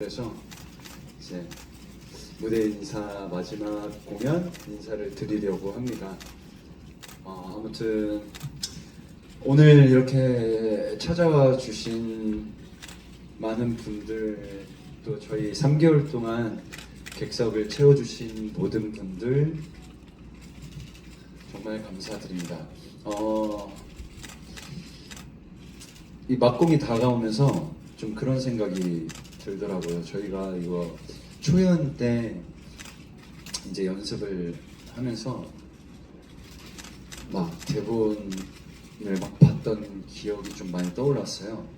그래서 이제 무대 인사 마지막 공연 인사를 드리려고 합니다. 어, 아무튼 오늘 이렇게 찾아와 주신 많은 분들 또 저희 3개월 동안 객석을 채워주신 모든 분들 정말 감사드립니다. 어, 이 막공이 다가오면서 좀 그런 생각이 들더라고요. 저희가 이거 초연 때 이제 연습을 하면서 막 대본을 막 봤던 기억이 좀 많이 떠올랐어요.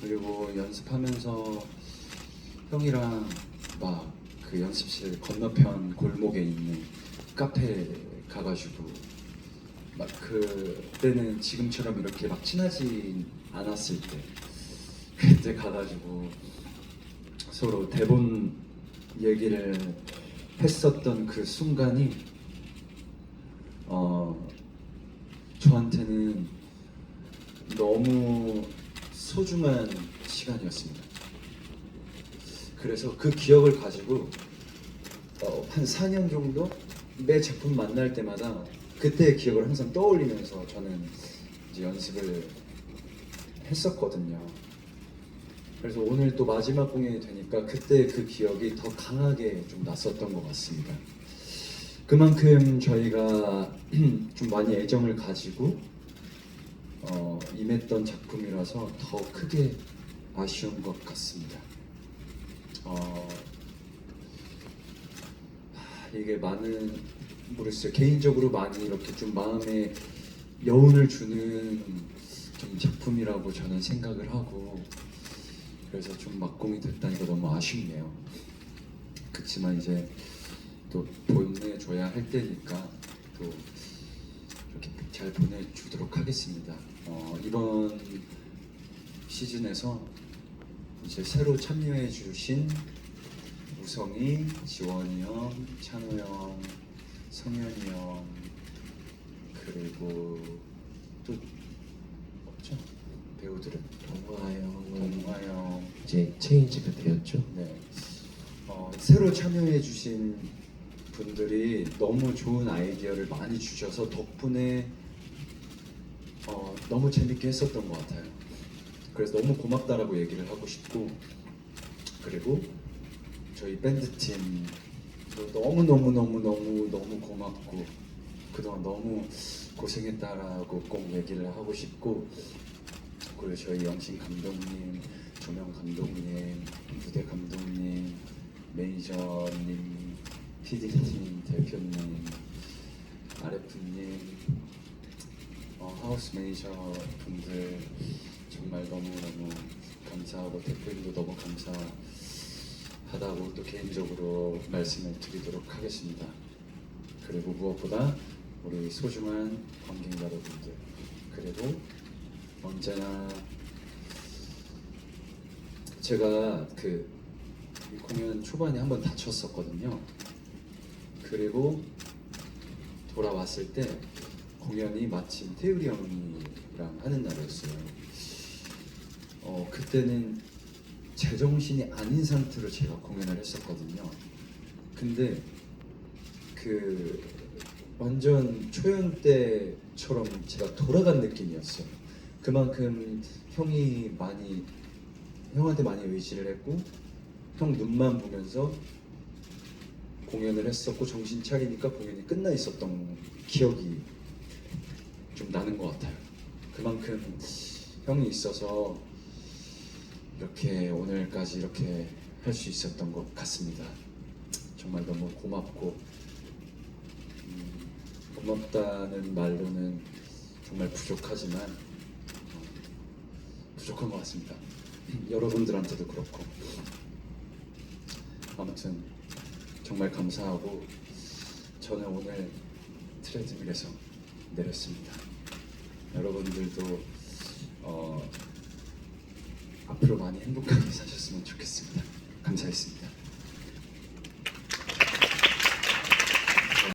그리고 연습하면서 형이랑 막 그 연습실 건너편 골목에 있는 카페 가가지고 막 그때는 지금처럼 이렇게 막 친하지 않았을 때 그때 가가지고 서로 대본 얘기를 했었던 그 순간이 어 저한테는 너무 소중한 시간이었습니다. 그래서 그 기억을 가지고 어, 한 4년 정도 매 작품 만날 때마다 그때의 기억을 항상 떠올리면서 저는 이제 연습을 했었거든요. 그래서 오늘 또 마지막 공연이 되니까 그때 그 기억이 더 강하게 좀 났었던 것 같습니다. 그만큼 저희가 좀 많이 애정을 가지고 어, 임했던 작품이라서 더 크게 아쉬운 것 같습니다. 어, 하, 이게 많은 모르겠어요. 개인적으로 많이 이렇게 좀 마음에 여운을 주는 좀 작품이라고 저는 생각을 하고 그래서 좀 막공이 됐다니까 너무 아쉽네요. 그렇지만 이제 또 보내줘야 할 때니까 또 이렇게 잘 보내주도록 하겠습니다. 어, 이번 시즌에서 이제 새로 참여해 주신 우성이, 지원이 형, 찬호 형, 성현이 형 그리고 또 배우들은 동화영은 동화영 이제 체인지가 되었죠. 네. 어, 새로 참여해 주신 분들이 너무 좋은 아이디어를 많이 주셔서 덕분에 어, 너무 재밌게 했었던 것 같아요. 그래서 너무 고맙다라고 얘기를 하고 싶고 그리고 저희 밴드 팀도 너무 너무 너무 너무 너무 고맙고 그동안 너무 고생했다라고 꼭 얘기를 하고 싶고 그리고 저희 영신 감독님, 조명 감독님, 무대 감독님, 매니저님, PD팀 대표님, RF님, 어, 하우스 매니저 분들 정말 너무너무 감사하고 대표님도 너무 감사하다고 또 개인적으로 말씀을 드리도록 하겠습니다. 그리고 무엇보다 우리 소중한 관객 여러분들 그리고 언제나 제가 그 공연 초반에 한번 다쳤었거든요. 그리고 돌아왔을 때 공연이 마침 태율이 형이랑 하는 날이었어요. 어 그때는 제정신이 아닌 상태로 제가 공연을 했었거든요. 근데 그 완전 초연 때처럼 제가 돌아간 느낌이었어요. 그만큼 형이 많이 형한테 많이 의지를 했고 형 눈만 보면서 공연을 했었고 정신 차리니까 공연이 끝나 있었던 기억이 좀 나는 것 같아요. 그만큼 형이 있어서 이렇게 오늘까지 이렇게 할 수 있었던 것 같습니다. 정말 너무 고맙고 음, 고맙다는 말로는 정말 부족하지만 어, 부족한 것 같습니다. 여러분들한테도 그렇고 아무튼 정말 감사하고 저는 오늘 트레드밀에서 내렸습니다. 여러분들도 어, 앞으로 많이 행복하게 사셨으면 좋겠습니다. 감사했습니다.